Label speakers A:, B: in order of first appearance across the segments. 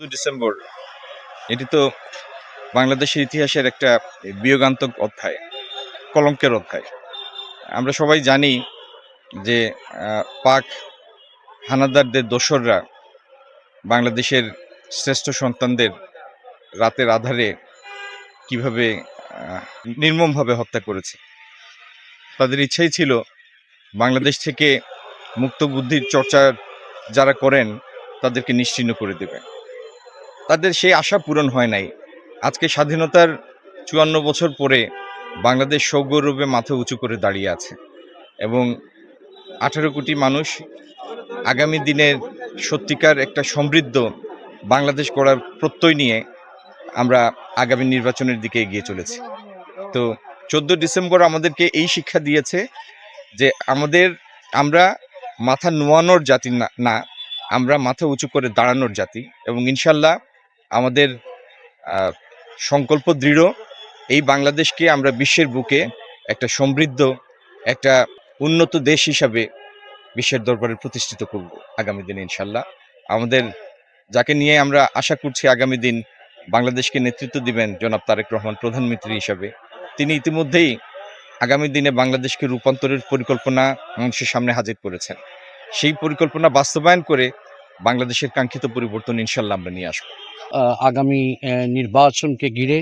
A: চোদ্দ ডিসেম্বর। এটি তো বাংলাদেশের ইতিহাসের একটা বিয়োগান্তক অধ্যায়, কলঙ্কের অধ্যায়। আমরা সবাই জানি যে পাক হানাদারদের দোসররা বাংলাদেশের শ্রেষ্ঠ সন্তানদের রাতের আধারে কীভাবে নির্মমভাবে হত্যা করেছে। তাদের ইচ্ছাই ছিল বাংলাদেশ থেকে মুক্ত বুদ্ধির চর্চা যারা করেন, তাদেরকে নিশ্চিহ্ন করে দেবেন। তাদের সেই আশা পূরণ হয় নাই। আজকে স্বাধীনতার চুয়ান্ন বছর পরে বাংলাদেশ সৌগৌরবে মাথা উঁচু করে দাঁড়িয়ে আছে এবং আঠারো কোটি মানুষ আগামী দিনের সত্যিকার একটা সমৃদ্ধ বাংলাদেশ করার প্রত্যয় নিয়ে আমরা আগামী নির্বাচনের দিকে এগিয়ে চলেছি। তো চোদ্দ ডিসেম্বর আমাদেরকে এই শিক্ষা দিয়েছে যে আমাদের, আমরা মাথা নোয়ানোর জাতি না না, আমরা মাথা উঁচু করে দাঁড়ানোর জাতি এবং ইনশাল্লাহ আমাদের সংকল্প দৃঢ়। এই বাংলাদেশকে আমরা বিশ্বের বুকে একটা সমৃদ্ধ, একটা উন্নত দেশ হিসাবে বিশ্বের দরবারে প্রতিষ্ঠিত করব আগামী দিনে ইনশাল্লাহ। আমাদের, যাকে নিয়ে আমরা আশা করছি আগামী দিন বাংলাদেশকে নেতৃত্ব দিবেন জনাব তারেক রহমান, প্রধানমন্ত্রী হিসাবে। তিনি ইতিমধ্যেই আগামী দিনে বাংলাদেশকে রূপান্তরের পরিকল্পনা মানুষের সামনে হাজির করেছেন। সেই পরিকল্পনা বাস্তবায়ন করে বাংলাদেশের কাঙ্ক্ষিত পরিবর্তন ইনশাল্লাহ আমরা নিয়ে আসব।
B: আগামী নির্বাচনকে ঘিরে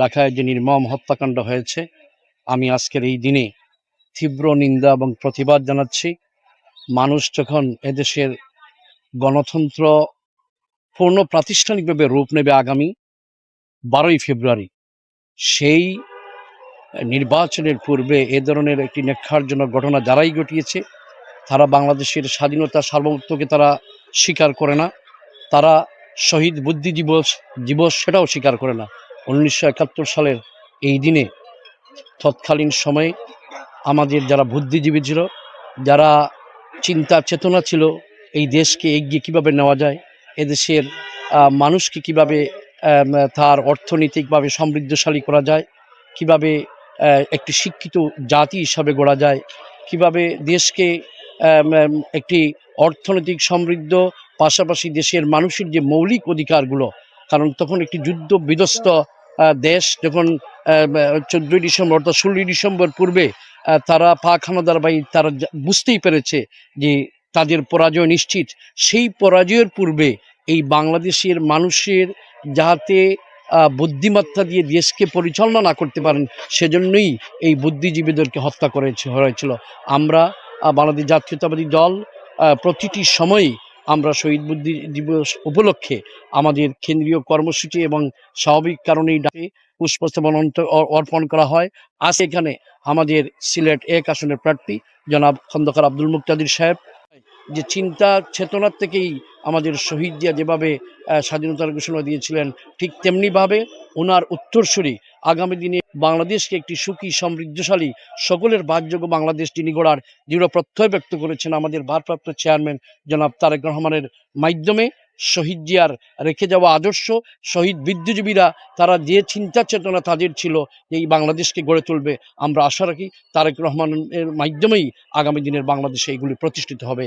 B: ঢাকায় যে নির্মম হত্যাকাণ্ড হয়েছে, আমি আজকের এই দিনে তীব্র নিন্দা এবং প্রতিবাদ জানাচ্ছি। মানুষ যখন এদেশের গণতন্ত্র পূর্ণ প্রাতিষ্ঠানিকভাবে রূপ নেবে আগামী বারোই ফেব্রুয়ারি, সেই নির্বাচনের পূর্বে এ ধরনের একটি নেক্ষারজনক ঘটনা যারাই ঘটিয়েছে, তারা বাংলাদেশের স্বাধীনতা সার্বভৌমত্বকে তারা স্বীকার করে না। তারা শহীদ বুদ্ধি দিবস দিবস সেটাও স্বীকার করে না। উনিশশো একাত্তর সালের এই দিনে তৎকালীন সময়ে আমাদের যারা বুদ্ধিজীবী ছিল, যারা চিন্তা চেতনা ছিল, এই দেশকে এগিয়ে কীভাবে নেওয়া যায়, এদেশের মানুষকে কীভাবে তার অর্থনৈতিকভাবে সমৃদ্ধশালী করা যায়, কীভাবে একটি শিক্ষিত জাতি হিসাবে গড়া যায়, কীভাবে দেশকে একটি অর্থনৈতিক সমৃদ্ধ, পাশাপাশি দেশের মানুষের যে মৌলিক অধিকারগুলো, কারণ তখন একটি যুদ্ধ বিধ্বস্ত দেশ যখন চোদ্দই ডিসেম্বর অর্থাৎ ষোলোই ডিসেম্বর পূর্বে তারা পাক হানাদার বাহিনী, তারা বুঝতেই পেরেছে যে তাদের পরাজয় নিশ্চিত। সেই পরাজয়ের পূর্বে এই বাংলাদেশের মানুষের যাতে বুদ্ধিমত্তা দিয়ে দেশকে পরিচালনা না করতে পারেন, সেজন্যই এই বুদ্ধিজীবীদেরকে হত্যা করেছে, হয়েছিল। আমরা বাংলাদেশ জাতীয়তাবাদী দল প্রতিটি সময়ই আমরা শহীদ বুদ্ধি দিবস উপলক্ষে আমাদের কেন্দ্রীয় কর্মসূচি এবং স্বাভাবিক কারণেই ডাকে পুষ্পস্তবন অর্পণ করা হয়। আজ এখানে আমাদের সিলেট এক আসনের প্রার্থী জনাব খন্দকার আব্দুল মুক্তাদির সাহেব। যে চিন্তা চেতনার থেকেই আমাদের শহীদ জিয়া যেভাবে স্বাধীনতার ঘোষণা দিয়েছিলেন, ঠিক তেমনিভাবে ওনার উত্তরসূরি আগামী দিনে বাংলাদেশকে একটি সুখী, সমৃদ্ধশালী, সকলের ভাগযোগ্য বাংলাদেশ তিনি গড়ার দৃঢ় প্রত্যয় ব্যক্ত করেছেন আমাদের ভারপ্রাপ্ত চেয়ারম্যান জনাব তারেক রহমানের মাধ্যমে, শহীদ জিয়ার রেখে যাওয়া আদর্শ, শহীদ বিদ্যুজীবীরা তারা যে চিন্তা চেতনা তাদের ছিল এই বাংলাদেশকে গড়ে তুলবে, আমরা আশা রাখি তারেক রহমানের মাধ্যমেই আগামী দিনের বাংলাদেশে এগুলি প্রতিষ্ঠিত হবে।